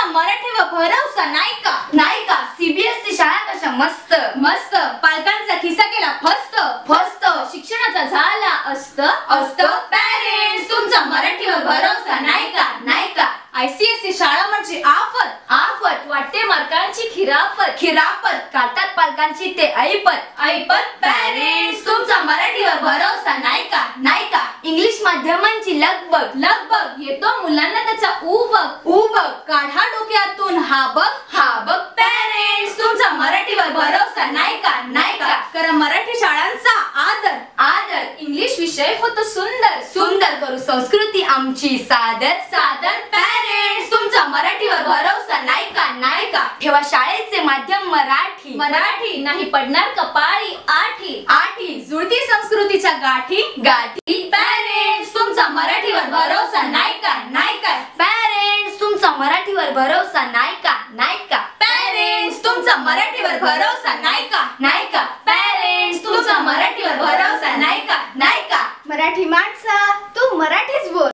जसा मराठी व भरवसा नाही का नाही का सीबीएसई शाळा कशा मस्त मस्त. पालकांचा खिसा केला फस्त फस्त. शिक्षणाचा झाला असत असत. पॅरेंट्स तुमचा मराठी व भरवसा नाही का नाही का आयसीएसई शाळा म्हणजे आफत आफत. वाटते मार्कांची खिरापत खिरापत काढतात पालकांची ते ऐपत ऐपत. पॅरेंट्स तुमचा मराठी व भरवसा माध्यमांची लगबग लगबग येतो मुलांना त्याचा उबग उबग काढा डोक्यातून. हा बघ हा बघ पॅरेंट्स तुमचा मराठीवर भरवसा नाही का? नाही का? कारण मराठी शाळांचा आदर. आदर. इंग्लिश विषय होतो सुंदर. सुंदर करू संस्कृती आमची सादर. सादर पॅरेंट्स तुमचा मराठीवर भरवसा नाही का? नाही का? ठेवा शाळेचे माध्यम मराठी. मराठी. नाही पडणार कपाळी आठी. आठी. जुळती संस्कृतीच्या गाठी. गाठी. भरोसा नाही का? नाही का? पॅरेंट्स तुमचा मराठीवर भरोसा नाही का? नाही का? पॅरेंट्स तुमचा मराठीवर भरोसा नाही का? नाही का? पॅरेंट्स तुमचा मराठीवर भरवसा नाही का? नाही का? मराठी माणसा तू मराठीच बोल.